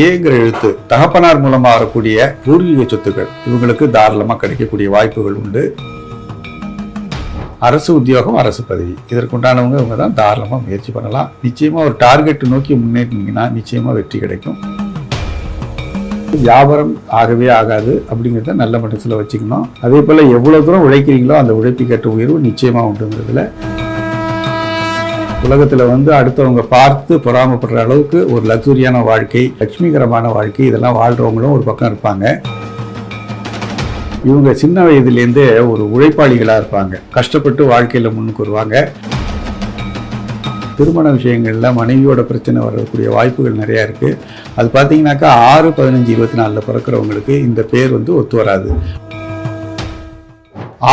ஏங்கிற எழுத்து தகப்பனார் மூலமாக வரக்கூடிய பூர்வீக சொத்துக்கள். இவங்களுக்கு தாராளமாக கிடைக்கக்கூடிய வாய்ப்புகள் உண்டு. அரசு உத்தியோகம் அரசு பதவி. இதற்குண்டானவங்க இவங்க தான் தாராளமாக முயற்சி பண்ணலாம். நிச்சயமாக ஒரு டார்கெட் நோக்கி முன்னேறினீங்கன்னா நிச்சயமாக வெற்றி கிடைக்கும். வியாபாரம் ஆகவே ஆகாது அப்படிங்கிறத நல்ல மனசில் வச்சுக்கணும். அதே போல் எவ்வளோ தூரம் உழைக்கிறீங்களோ அந்த உழைப்புக்கேற்ற உயர்வு நிச்சயமாக உண்டுங்கிறதுல உலகத்தில் வந்து அடுத்தவங்க பார்த்து பொறாமப்படுற அளவுக்கு ஒரு லக்ஸுரியான வாழ்க்கை லட்சுமிகரமான வாழ்க்கை இதெல்லாம் வாழ்கிறவங்களும் ஒரு பக்கம் இருப்பாங்க. இவங்க சின்ன வயதுலேருந்தே ஒரு உழைப்பாளிகளாக இருப்பாங்க. கஷ்டப்பட்டு வாழ்க்கையில் முன்னுக்கு வருவாங்க. திருமண விஷயங்களில் மனைவியோட பிரச்சனை வரக்கூடிய வாய்ப்புகள் நிறையா இருக்குது அது பார்த்தீங்கன்னாக்கா ஆறு பதினஞ்சு இருபத்தி நாலில் பிறக்கிறவங்களுக்கு இந்த பேர் வந்து ஒத்து வராது.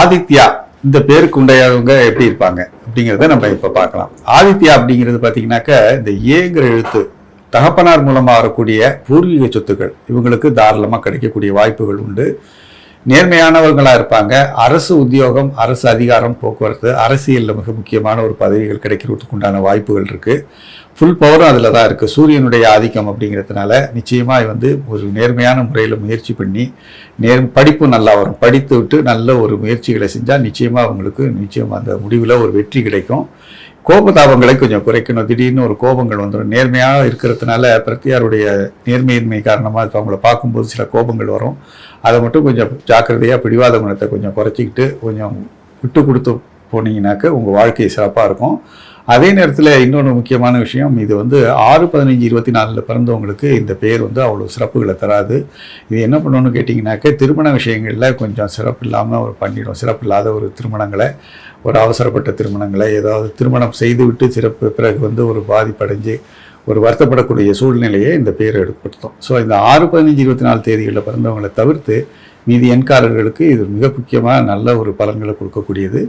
ஆதித்யா இந்த பேருக்கு உண்டையாதவங்க எப்படி இருப்பாங்க அப்படிங்கிறத நம்ம இப்போ பார்க்கலாம். ஆதித்யா அப்படிங்கிறது பார்த்தீங்கன்னாக்க இந்த ஏங்கிற எழுத்து தகப்பனார் மூலமாக வரக்கூடிய பூர்வீக சொத்துக்கள் இவங்களுக்கு தாராளமாக கிடைக்கக்கூடிய வாய்ப்புகள் உண்டு. நேர்மையானவர்களாக இருப்பாங்க. அரசு உத்தியோகம் அரசு அதிகாரம் போக்குவரத்து அரசியலில் மிக முக்கியமான ஒரு பதவிகள் கிடைக்கிறதுக்கு உண்டான வாய்ப்புகள் இருக்குது ஃபுல் பவரும் அதில் தான் இருக்குது சூரியனுடைய ஆதிக்கம் அப்படிங்கிறதுனால நிச்சயமாக வந்து ஒரு நேர்மையான முறையில் முயற்சி பண்ணி நேர் படிப்பு நல்லா வரும். படித்து விட்டு நல்ல ஒரு முயற்சிகளை செஞ்சால் நிச்சயமாக அவங்களுக்கு நிச்சயம் அந்த முடிவில் ஒரு வெற்றி கிடைக்கும். கோபதாபங்களை கொஞ்சம் குறைக்கணும். திடீர்னு ஒரு கோபங்கள் வந்துடும் நேர்மையாக இருக்கிறதுனால பிரத்தியாருடைய நேர்மையின்மை காரணமாக இப்போ அவங்கள பார்க்கும்போது சில கோபங்கள் வரும். அதை மட்டும் கொஞ்சம் ஜாக்கிரதையாக பிடிவாத குணத்தை கொஞ்சம் குறைச்சிக்கிட்டு கொஞ்சம் விட்டு கொடுத்து போனீங்கன்னாக்க உங்கள் வாழ்க்கை சிறப்பாக இருக்கும். அதே நேரத்தில் இன்னொன்று முக்கியமான விஷயம். இது வந்து ஆறு பதினஞ்சு இருபத்தி நாலில் பிறந்தவங்களுக்கு இந்த பேர் வந்து அவ்வளோ சிறப்புகளை தராது. இது என்ன பண்ணணும்னு கேட்டிங்கனாக்க திருமண விஷயங்களில் கொஞ்சம் சிறப்பு இல்லாமல் ஒரு பண்ணிடும். சிறப்பு இல்லாத ஒரு திருமணங்களை ஒரு அவசரப்பட்ட திருமணங்களை ஏதாவது திருமணம் செய்துவிட்டு சிறப்பு பிறகு வந்து ஒரு பாதிப்படைஞ்சு ஒரு வருத்தப்படக்கூடிய சூழ்நிலையை இந்த பேர் ஏற்படுத்தும். ஸோ இந்த ஆறு பதினஞ்சு இருபத்தி நாலு தேதிகளில் பிறந்தவங்களை தவிர்த்து மீதி எண்காரர்களுக்கு இது மிக முக்கியமாக நல்ல ஒரு பலன்களை கொடுக்கக்கூடியது.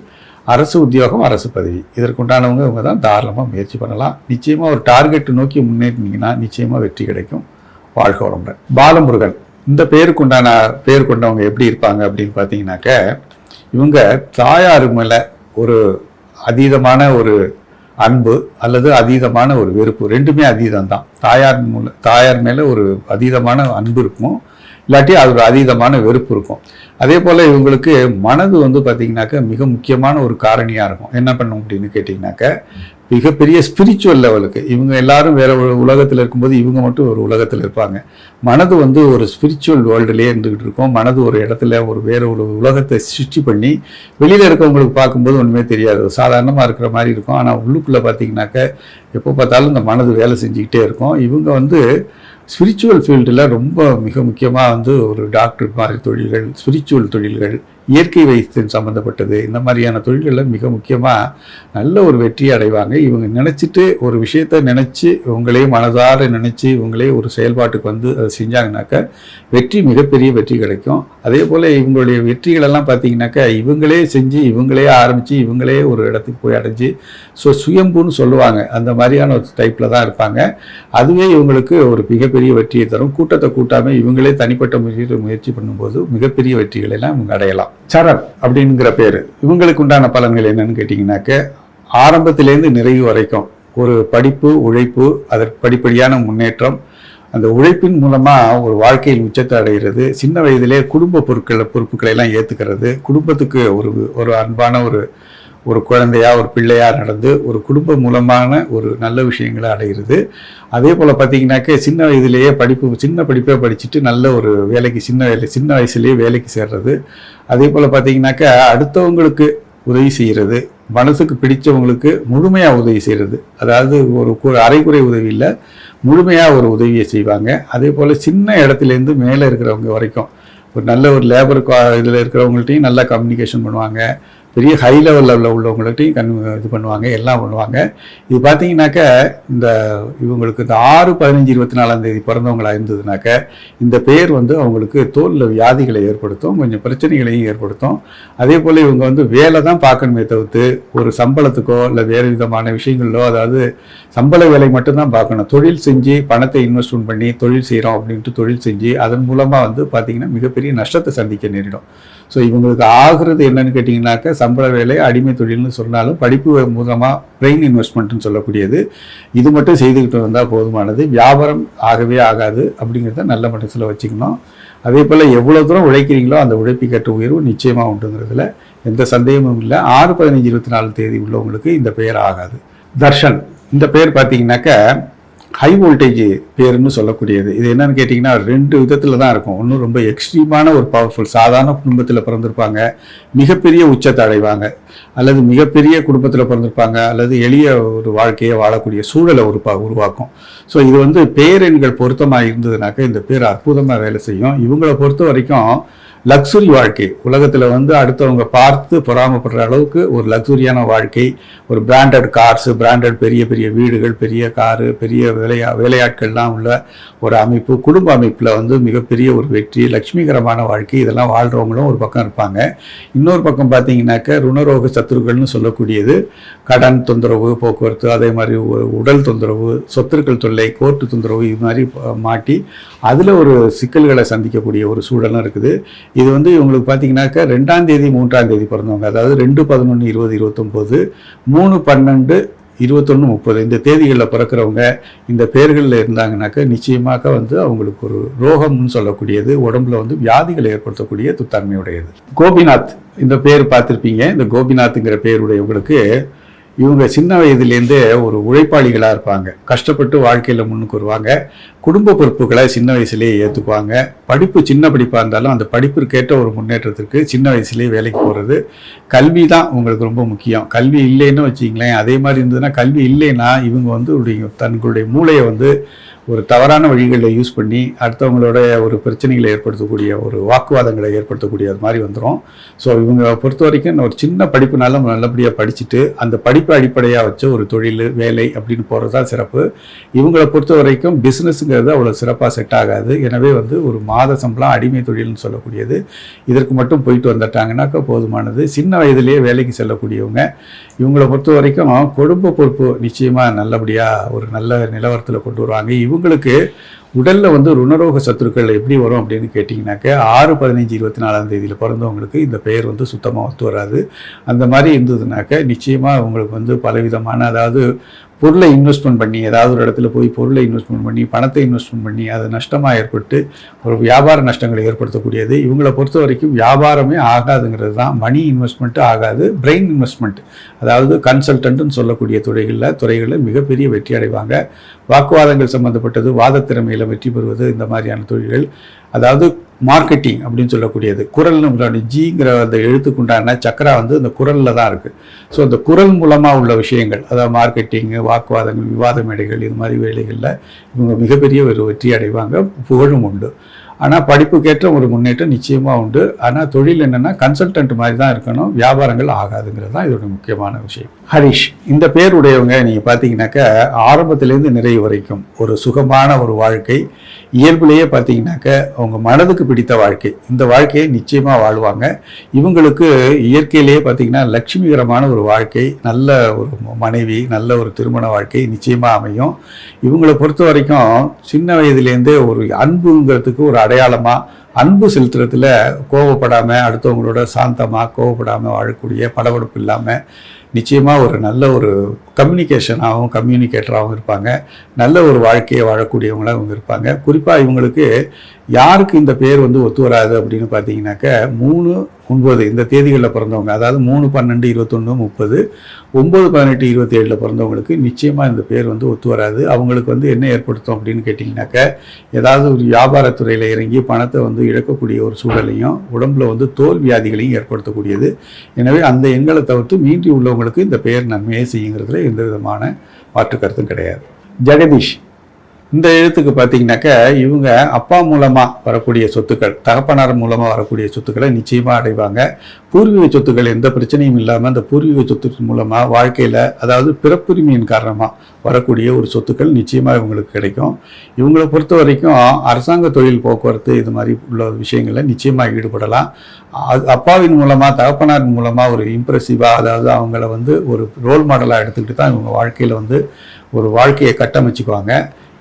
அரசு உத்தியோகம் அரசு பதவி. இதற்குண்டானவங்க இவங்க தான் தாராளமாக முயற்சி பண்ணலாம். நிச்சயமாக ஒரு டார்கெட் நோக்கி முன்னேறினீங்கன்னா நிச்சயமாக வெற்றி கிடைக்கும். வாழ்க வளமுடன். பாலமுருகன். இந்த பேருக்குண்டான பேர் கொண்டவங்க எப்படி இருப்பாங்க அப்படின்னு பார்த்தீங்கன்னாக்க இவங்க தாயார் மேலே ஒரு அதீதமான ஒரு அன்பு அல்லது அதீதமான ஒரு வெறுப்பு. ரெண்டுமே அதீதம் தான் தாயார் மூல தாயார் மேலே ஒரு அதீதமான அன்பு இருக்கும். இல்லாட்டி அது ஒரு அதீதமான வெறுப்பு இருக்கும். அதே போல் இவங்களுக்கு மனது வந்து பார்த்திங்கனாக்கா மிக முக்கியமான ஒரு காரணியாக இருக்கும். என்ன பண்ணும் அப்படின்னு கேட்டிங்கனாக்கா மிகப்பெரிய ஸ்பிரிச்சுவல் லெவலுக்கு இவங்க எல்லாரும் வேற ஒரு உலகத்தில் இருக்கும்போது இவங்க மட்டும் ஒரு உலகத்தில் இருப்பாங்க. மனது வந்து ஒரு ஸ்பிரிச்சுவல் வேர்ல்டுலேயே இருந்துகிட்டு இருக்கும். மனது ஒரு இடத்துல ஒரு வேற ஒரு உலகத்தை சிருஷ்டி பண்ணி வெளியில் இருக்கவங்களுக்கு பார்க்கும்போது ஒன்றுமே தெரியாது. சாதாரணமாக இருக்கிற மாதிரி இருக்கும். ஆனால் உள்ளுக்குள்ளே பார்த்தீங்கன்னாக்க எப்போ பார்த்தாலும் இந்த மனது வேலை செஞ்சுக்கிட்டே இருக்கும். இவங்க வந்து ஸ்பிரிச்சுவல் ஃபீல்டில் ரொம்ப மிக முக்கியமாக வந்து ஒரு டாக்டர் மாதிரி தொழில்கள் ஸ்பிரிச்சுவல் தொழில்கள் இயற்கை வைத்தியம் சம்மந்தப்பட்டது இந்த மாதிரியான தொழில்களில் மிக முக்கியமாக நல்ல ஒரு வெற்றி அடைவாங்க. இவங்க நினச்சிட்டு ஒரு விஷயத்தை நினச்சி இவங்களே மனதார நினச்சி இவங்களே ஒரு செயல்பாட்டுக்கு வந்து அதை செஞ்சாங்கனாக்கா வெற்றி மிகப்பெரிய வெற்றி கிடைக்கும். அதே போல் இவங்களுடைய வெற்றிகளெல்லாம் பார்த்தீங்கன்னாக்கா இவங்களே செஞ்சு இவங்களே ஆரம்பித்து இவங்களே ஒரு இடத்துக்கு போய் அடைஞ்சு ஸோ சுயம்புன்னு சொல்லுவாங்க. அந்த மாதிரியான ஒரு டைப்பில் தான் இருப்பாங்க. அதுவே இவங்களுக்கு ஒரு மிகப்பெரிய வெற்றியை தரும். கூட்டத்தை கூட்டாமல் இவங்களே தனிப்பட்ட முறையில் முயற்சி பண்ணும்போது மிகப்பெரிய வெற்றிகளை எல்லாம் இவங்க அடையலாம். சரண் அப்படிங்கிற பேர். இவங்களுக்கு உண்டான பலன்கள் என்னன்னு கேட்டிங்கனாக்க ஆரம்பத்திலேருந்து நிறைவு வரைக்கும் ஒரு படிப்பு உழைப்பு அதற்கு படிப்படியான முன்னேற்றம் அந்த உழைப்பின் மூலமாக ஒரு வாழ்க்கையில் உச்சத்தை அடைகிறது சின்ன வயதிலே குடும்ப பொருட்களை பொறுப்புகளை எல்லாம் ஏற்றுக்கிறது குடும்பத்துக்கு ஒரு ஒரு அன்பான ஒரு ஒரு குழந்தையாக ஒரு பிள்ளையாக நடந்து ஒரு குடும்பம் மூலமான ஒரு நல்ல விஷயங்களை அடைகிறது அதே போல் பார்த்தீங்கன்னாக்க சின்ன வயதிலேயே படிப்பு சின்ன படிப்பே படிச்சுட்டு நல்ல ஒரு வேலைக்கு சின்ன வேலை சின்ன வயசுலேயே வேலைக்கு சேர்றது. அதே போல் பார்த்தீங்கன்னாக்க அடுத்தவங்களுக்கு உதவி செய்கிறது மனசுக்கு பிடித்தவங்களுக்கு முழுமையாக உதவி செய்கிறது அதாவது ஒரு அரைக்குறை உதவி இல்லை முழுமையாக ஒரு உதவியை செய்வாங்க. அதே போல் சின்ன இடத்துலேருந்து மேலே இருக்கிறவங்க வரைக்கும் ஒரு நல்ல ஒரு லேபர் இதில் இருக்கிறவங்கள்ட்டையும் நல்லா கம்யூனிகேஷன் பண்ணுவாங்க. பெரிய ஹை லெவலில் உள்ளவங்கள்ட்டையும் கண் இது பண்ணுவாங்க எல்லாம் பண்ணுவாங்க. இது பார்த்தீங்கன்னாக்க இந்த இவங்களுக்கு இந்த ஆறு பதினஞ்சு இருபத்தி நாலாம் தேதி இருந்ததுனாக்க இந்த பேர் வந்து அவங்களுக்கு தோலில் வியாதிகளை ஏற்படுத்தும் கொஞ்சம் பிரச்சனைகளையும் ஏற்படுத்தும். அதே போல் இவங்க வந்து வேலை தான் பார்க்கணுமே தவிர்த்து ஒரு சம்பளத்துக்கோ இல்லை வேறு விதமான விஷயங்களோ அதாவது சம்பள வேலை மட்டும்தான் பார்க்கணும். தொழில் செஞ்சு பணத்தை இன்வெஸ்ட்மெண்ட் பண்ணி தொழில் செய்கிறோம் அப்படின்ட்டு தொழில் செஞ்சு அதன் மூலமாக வந்து பார்த்தீங்கன்னா மிகப்பெரிய நஷ்டத்தை சந்திக்க நேரிடும். ஸோ இவங்களுக்கு ஆகுறது என்னன்னு கேட்டிங்கனாக்கா சம்பள வேலை அடிமை தொழில்னு சொன்னாலும் படிப்பு மூலமாக பிரெயின் இன்வெஸ்ட்மெண்ட்னு சொல்லக்கூடியது. இது மட்டும் செய்துக்கிட்டு வந்தால் போதுமானது. வியாபாரம் ஆகவே ஆகாது அப்படிங்கிறத நல்ல மனசில் வச்சுக்கணும். அதே போல் எவ்வளோ தூரம் உழைக்கிறீங்களோ அந்த உழைப்புக்கேற்ற உயர்வு நிச்சயமாக உண்டுங்கிறதுல எந்த சந்தேகமும் இல்லை. ஆறு பதினஞ்சு இருபத்தி நாலு தேதி உள்ளவங்களுக்கு இந்த பெயர் ஆகாது. தர்ஷன் இந்த பெயர் பார்த்தீங்கன்னாக்கா ஹை வோல்டேஜ் பேருன்னு சொல்லக்கூடியது. இது என்னன்னு கேட்டிங்கன்னா ரெண்டு விதத்தில் தான் இருக்கும். ஒன்றும் ரொம்ப எக்ஸ்ட்ரீமான ஒரு பவர்ஃபுல் சாதாரண குடும்பத்தில் பிறந்திருப்பாங்க. மிகப்பெரிய உச்சத்தை அடைவாங்க. அல்லது மிகப்பெரிய குடும்பத்தில் பிறந்திருப்பாங்க. அல்லது எளிய ஒரு வாழ்க்கையை வாழக்கூடிய சூழலை உருப்பா உருவாக்கும். ஸோ இது வந்து பேரெண்கள் பொருத்தமாக இருந்ததுனாக்க இந்த பேர் அற்புதமாக வேலை செய்யும். இவங்களை பொறுத்த வரைக்கும் லக்ஸுரி வாழ்க்கை. உலகத்தில் வந்து அடுத்தவங்க பார்த்து பொறாமப்படுற அளவுக்கு ஒரு லக்ஸுரியான வாழ்க்கை. ஒரு பிராண்டட் கார்ஸு பிராண்டட் பெரிய பெரிய வீடுகள் பெரிய காரு பெரிய விளையா வேலையாட்கள்லாம் உள்ள ஒரு அமைப்பு. குடும்ப அமைப்பில் வந்து மிகப்பெரிய ஒரு வெற்றி லட்சுமிகரமான வாழ்க்கை. இதெல்லாம் வாழ்கிறவங்களும் ஒரு பக்கம் இருப்பாங்க. இன்னொரு பக்கம் பார்த்தீங்கன்னாக்க ருணரோக சத்துருக்கள்னு சொல்லக்கூடியது. கடன் தொந்தரவு போக்குவரத்து அதே மாதிரி உடல் தொந்தரவு சொத்துக்கள் தொல்லை கோர்ட்டு தொந்தரவு இது மாதிரி மாட்டி அதில் ஒரு சிக்கல்களை சந்திக்கக்கூடிய ஒரு சூழலும் இருக்குது. இது வந்து இவங்களுக்கு பார்த்தீங்கன்னாக்கா ரெண்டாம் தேதி மூன்றாம் தேதி பிறந்தவங்க. அதாவது ரெண்டு பதினொன்று இருபது இருபத்தொம்போது மூணு பன்னெண்டு இருபத்தொன்று முப்பது. இந்த தேதிகளில் பிறக்கிறவங்க இந்த பேர்களில் இருந்தாங்கனாக்கா நிச்சயமாக வந்து அவங்களுக்கு ஒரு ரோகம்னு சொல்லக்கூடியது உடம்புல வந்து வியாதிகளை ஏற்படுத்தக்கூடிய துத்தன்மையுடையது. கோபிநாத் இந்த பேர் பார்த்துருப்பீங்க. இந்த கோபிநாத்ங்கிற பேருடையவங்களுக்கு இவங்க சின்ன வயதுலேருந்தே ஒரு உழைப்பாளிகளாக இருப்பாங்க. கஷ்டப்பட்டு வாழ்க்கையில் முன்னுக்கு வருவாங்க. குடும்ப பொறுப்புகளை சின்ன வயசுலேயே ஏற்றுக்குவாங்க படிப்பு சின்ன படிப்பாக இருந்தாலும் அந்த படிப்பிற்கேற்ற ஒரு முன்னேற்றத்திற்கு சின்ன வயசுலேயே வேலைக்கு போகிறது கல்வி தான் உங்களுக்கு ரொம்ப முக்கியம். கல்வி இல்லைன்னு வச்சிங்களேன் அதே மாதிரி இருந்ததுன்னா கல்வி இல்லைன்னா இவங்க வந்து உடைய- தங்களுடைய மூளையை வந்து ஒரு தவறான வழிகளில் யூஸ் பண்ணி அடுத்தவங்களோட ஒரு பிரச்சனைகளை ஏற்படுத்தக்கூடிய ஒரு வாக்குவாதங்களை ஏற்படுத்தக்கூடிய அது மாதிரி வந்துடும் ஸோ இவங்க பொறுத்த வரைக்கும் ஒரு சின்ன படிப்புனால நல்லபடியாக படிச்சுட்டு அந்த படிப்பை அடிப்படையாக வச்ச ஒரு தொழில் வேலை அப்படின்னு போகிறது தான் சிறப்பு. இவங்களை பொறுத்த வரைக்கும் பிஸ்னஸுங்கிறது அவ்வளோ சிறப்பாக செட் ஆகாது. எனவே வந்து ஒரு மாத சம்பளம் அடிமை தொழில்னு சொல்லக்கூடியது. இதற்கு மட்டும் போயிட்டு வந்துட்டாங்கன்னாக்கா போதுமானது. சின்ன வயதிலேயே வேலைக்கு செல்லக்கூடியவங்க. இவங்களை பொறுத்த வரைக்கும் குடும்ப பொறுப்பு நிச்சயமாக நல்லபடியாக ஒரு நல்ல நிலவரத்தில் கொண்டு வருவாங்க. இவங்களுக்கு உடலில் வந்து ருணரோக சத்துருக்கள் எப்படி வரும் அப்படின்னு கேட்டிங்கனாக்க ஆறு பதினஞ்சு இருபத்தி நாலாம் தேதியில் பிறந்தவங்களுக்கு இந்த பெயர் வந்து சுத்தமாக ஒத்து வராது. அந்த மாதிரி இருந்ததுனாக்க நிச்சயமாக அவங்களுக்கு வந்து பலவிதமான அதாவது பொருளை இன்வெஸ்ட்மெண்ட் பண்ணி ஏதாவது ஒரு இடத்துல போய் பொருளை இன்வெஸ்ட்மெண்ட் பண்ணி பணத்தை இன்வெஸ்ட்மெண்ட் பண்ணி அது நஷ்டமாக ஏற்பட்டு ஒரு வியாபார நஷ்டங்களை ஏற்படுத்தக்கூடியது. இவங்களை பொறுத்த வரைக்கும் வியாபாரமே ஆகாதுங்கிறது தான். மணி இன்வெஸ்ட்மெண்ட்டு ஆகாது பிரெயின் இன்வெஸ்ட்மெண்ட் அதாவது கன்சல்டன்ட்னு சொல்லக்கூடிய துறைகளில் துறைகளில் மிகப்பெரிய வெற்றி அடைவாங்க. வாக்குவாதங்கள் சம்பந்தப்பட்டது வாதத்திறமையில் வெற்றி பெறுவது இந்த மாதிரியான தொழில்கள். அதாவது மார்க்கெட்டிங் அப்படின்னு சொல்லக்கூடியது. குரல்னு முன்னாடி ஜிங்கிற அந்த எழுத்துக்குண்டான சக்கரா வந்து இந்த குரலில் தான் இருக்குது ஸோ அந்த குரல் மூலமாக உள்ள விஷயங்கள் அதாவது மார்க்கெட்டிங்கு வாக்குவாதங்கள் விவாத மேடைகள் இது மாதிரி வேலைகளில் இவங்க மிகப்பெரிய ஒரு வெற்றி அடைவாங்க புகழும் உண்டு. ஆனால் படிப்புக்கேற்ற ஒரு முன்னேற்றம் நிச்சயமாக உண்டு. ஆனால் தொழில் என்னென்னா கன்சல்டன்ட் மாதிரி தான் இருக்கணும் வியாபாரங்கள் ஆகாதுங்கிறது தான் இதோட முக்கியமான விஷயம். ஹரிஷ் இந்த பேர் உடையவங்க நீங்கள் பார்த்தீங்கன்னாக்கா ஆரம்பத்திலேருந்து நிறைவு வரைக்கும் ஒரு சுகமான ஒரு வாழ்க்கை இயல்புலேயே பார்த்தீங்கன்னாக்க அவங்க மனதுக்கு பிடித்த வாழ்க்கை. இந்த வாழ்க்கையை நிச்சயமாக வாழ்வாங்க. இவங்களுக்கு இயற்கையிலேயே பார்த்தீங்கன்னா லட்சுமிகரமான ஒரு வாழ்க்கை நல்ல ஒரு மனைவி நல்ல ஒரு திருமண வாழ்க்கை நிச்சயமாக அமையும். இவங்களை பொறுத்த வரைக்கும் சின்ன வயதுலேருந்தே ஒரு அன்புங்கிறதுக்கு ஒரு அடையாளமாக அன்பு செலுத்துறதுல கோவப்படாமல் அடுத்தவங்களோட சாந்தமாக கோவப்படாமல் வாழக்கூடிய படபடப்பு இல்லாமல் நிச்சயமாக ஒரு நல்ல ஒரு கம்யூனிகேஷனாகவும் கம்யூனிகேட்டராகவும் இருப்பாங்க. நல்ல ஒரு வாழ்க்கையை வாழக்கூடியவங்களாக இவங்க இருப்பாங்க. குறிப்பாக இவங்களுக்கு யாருக்கு இந்த பேர் வந்து ஒத்து வராது அப்படின்னு பார்த்தீங்கன்னாக்க மூணு ஒன்பது இந்த தேதிகளில் பிறந்தவங்க அதாவது மூணு பன்னெண்டு இருபத்தொன்று முப்பது ஒம்பது பதினெட்டு இருபத்தி ஏழில் பிறந்தவங்களுக்கு நிச்சயமாக இந்த பேர் வந்து ஒத்து வராது. அவங்களுக்கு வந்து என்ன ஏற்படுத்தும் அப்படின்னு கேட்டிங்கனாக்க ஏதாவது ஒரு வியாபாரத்துறையில் இறங்கி பணத்தை வந்து இழக்கக்கூடிய ஒரு சூழலையும் உடம்புல வந்து தோல் வியாதிகளையும் ஏற்படுத்தக்கூடியது. எனவே அந்த எண்களை தவிர்த்து மீன்றி உள்ளவங்களுக்கு இந்த பெயர் நன்மையை செய்யுங்கிறதுல எந்த விதமான மாற்று கருத்தும் கிடையாது. ஜெகதீஷ் இந்த எழுத்துக்கு பார்த்தீங்கன்னாக்க இவங்க அப்பா மூலமாக வரக்கூடிய சொத்துக்கள் தகப்பனார் மூலமாக வரக்கூடிய சொத்துக்களை நிச்சயமாக அடைவாங்க. பூர்வீக சொத்துக்கள் எந்த பிரச்சனையும் இல்லாமல் அந்த பூர்வீக சொத்துக்கள் மூலமாக வாழ்க்கையில் அதாவது பிறப்புரிமையின் காரணமாக வரக்கூடிய ஒரு சொத்துக்கள் நிச்சயமாக இவங்களுக்கு கிடைக்கும். இவங்களை பொறுத்த வரைக்கும் அரசாங்க தொழில் போக்குவரத்து இது மாதிரி உள்ள விஷயங்களில் நிச்சயமாக ஈடுபடலாம். அது அப்பாவின் மூலமாக தகப்பனார் மூலமாக ஒரு இம்ப்ரெசிவாக அதாவது அவங்கள வந்து ஒரு ரோல் மாடலாக எடுத்துக்கிட்டு தான் இவங்க வாழ்க்கையில் வந்து ஒரு வாழ்க்கையை கட்டமைச்சுக்குவாங்க.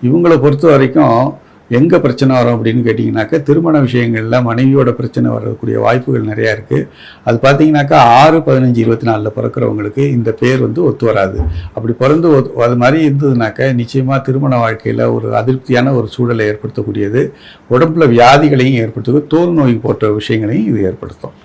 இவங்களை பொறுத்த வரைக்கும் எங்கே பிரச்சனை வரும் அப்படின்னு கேட்டிங்கனாக்கா திருமண விஷயங்களில் மனைவியோட பிரச்சனை வரக்கூடிய வாய்ப்புகள் நிறையா இருக்குது அது பார்த்தீங்கன்னாக்கா ஆறு பதினஞ்சு இருபத்தி நாலில் பிறக்கிறவங்களுக்கு இந்த பேர் வந்து ஒத்து வராது. அப்படி பிறந்து ஒத்து- அது மாதிரி இருந்ததுனாக்கா நிச்சயமாக திருமண வாழ்க்கையில் ஒரு அதிருப்தியான ஒரு சூழலை ஏற்படுத்தக்கூடியது. உடம்புல வியாதிகளையும் ஏற்படுத்தும் தோல் நோய் போன்ற விஷயங்களையும் இது ஏற்படுத்தும்.